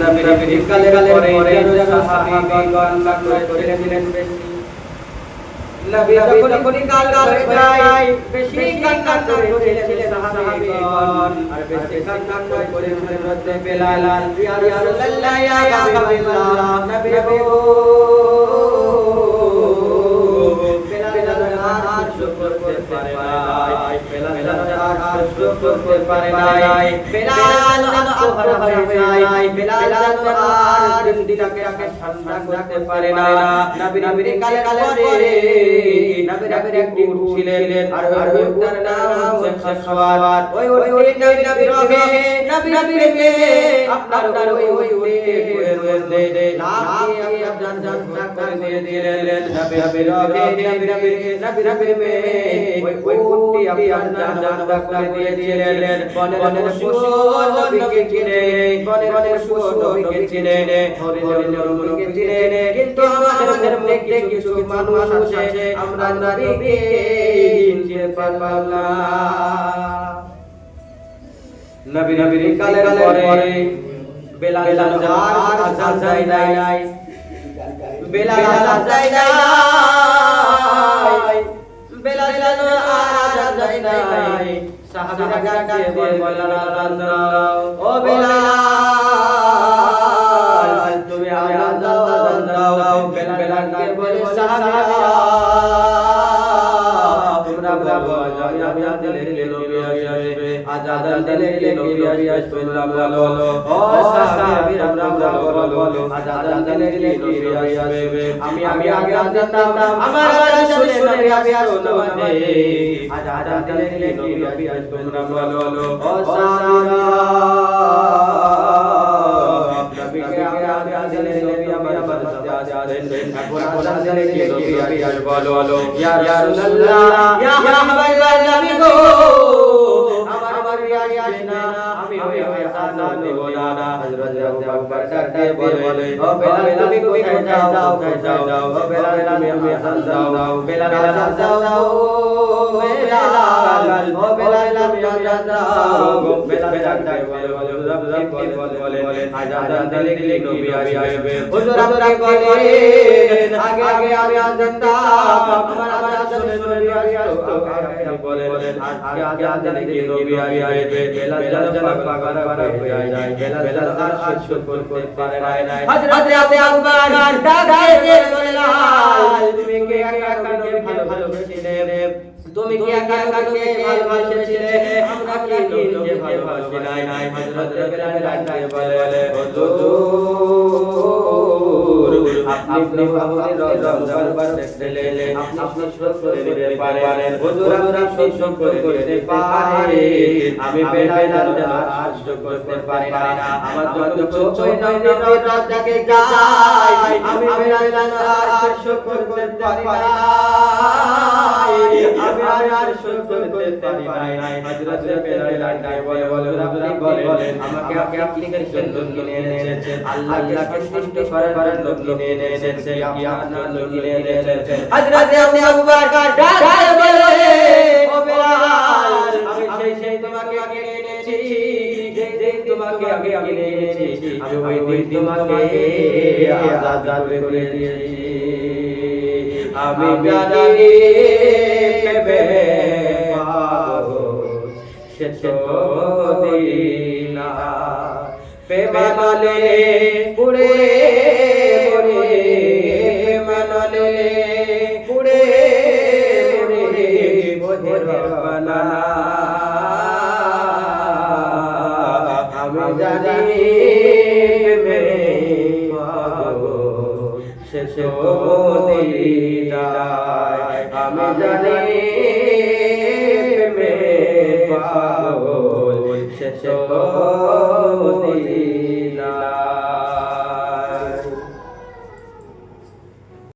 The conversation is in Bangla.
নবীর পরে সাহাবীগণ কান্না করেছিলেন বেশি নবী যখনই কাল করে যায় বেশি কান্না করেছিলেন সাহাবীগণ আর বেশি কান্না করেছিলেন হযরত বেলাল ইয়া রাসূলুল্লাহ ইয়া হাবিবাল্লাহ নবী করতে পারে নাই। বেলাল আত্মহারা হয়ে যায়। বেলাল আর দিনটাকে ঠান্ডা করতে পারে না। নবী নবীর কালে পরে নবী নবীর একটি উট ছিলেন আর ওই উটটার নাম শেখাওয়াত ওই ওই নবী নবীর রবে নবী নবীর প্রেমে আপনার ওই ওই উটে রয়েছে লাভ দিয়ে আপনার জান জান দিয়ে দিলেন নবী নবীর রবে নবী নবীর নবী নবীর ওই ওই উটটি আপনার জান জান করে দিয়ে দিলেন বনের পশু নবীকে চিনে বনের পশু নবীকে চিনে হরিণ নবীকে চিনে কিন্তু আমাদের মধ্যে কিছু মানুষ আছে আমরা নবীকে চিনতে পারলাম না নবী নবীর কালের পরে বেলাল আর আজান যায় নাই। বেলাল আজান যায় নাই। বেলাল আর আজান যায় নাই। সাহাবীরা ডাক দিয়ে বললেন আজান দাও ও বেলাল, তুমি আজান দাও বেলাল বেলালকে বলে, সাহাবীরা। দিলে নবী আসবে? তোমরা বলো। ও সাহাবীরা তোমরা বলো আজান দিলে নবী আসবে? আমি আমি আগে আজান আমার আজান শুনে নবী আসবে তোমাদের আজান দিলে নবী আসবে? তোমরা বলো। ও সাহাবীরা নবীকে আগে আজান দিলে নবী আমার আমার সাথে এখন আজান দিলে নবী আসবে? বলো ইয়া রাসূলুল্লাহ। ইয়া হাবিবাল্লাহ। ওই না হযরত আবু বকর বলে ও বেলাল তুমি কোথায় যাও কোথায় যাও ও বেলাল আমি আমি আজান দাও বেলাল আজান দাও বেলাল ও বেলাল আমি আজান দাও বেলাল ডাক বলে বলে রব বলে বলে আজান দিলে দিলে নবী আসবে হুজুর আপনাকে বলেন আগে আগে আমি আজান দাও আমার বলেন আগে আগে আজান দিলে নবী আসবে বেলাল বেলাল যেন পাগল পাগল হয়ে যায় বেলাল বেলাল আর আর শুকর করতে পারে না হযরত আবু বকর ডাক দিয়ে বেলাল তুমি কে একা কাকে ভালো ভালোবেসেছিলে তুমি কি একা কাকে ভালোবাসেছিলে আমরা কি নিজে ভালোবাসি নাই হযরত বেলাল ডাক দিয়ে বলে হুজুর আপনি আপনি রমজান বার দেখলে আপনি সহ্য করতে পারেন। হুজুর আপনি সহ্য করতে পারেন। আমি আর সহ্য করতে পারি না। আমার যত চোখ নয় রাজাকে যাই। আমি বেলাল আর সহ্য করতে পারি না। আমি আর আর সহ্য করতে পারি না হযরত বেলাল ডাকে বলে বলে আপনি বলেন আমাকে আপনি আপনি সুন্দর কিনে এনেছেন আল্লাহকে সৃষ্টি করার লোক কিনে এনেছেন কি আপনার লোক কিনে এনেছেন হযরত আবু বকর ডাকে বলে ও বেলাল আমি সেই সেই তোমাকে আগে এনেছি যে যে তোমাকে আগে আগে এনেছি আমি ওই দিন তোমাকে আজাদ করে দিয়েছি। আমি জানি সে তো দিনা পেমানলে পুরে পুড়ে পেমানলে পুড়ে পুড়ে বোধে বানা শেষ আমি জানি মে পাবো শেষ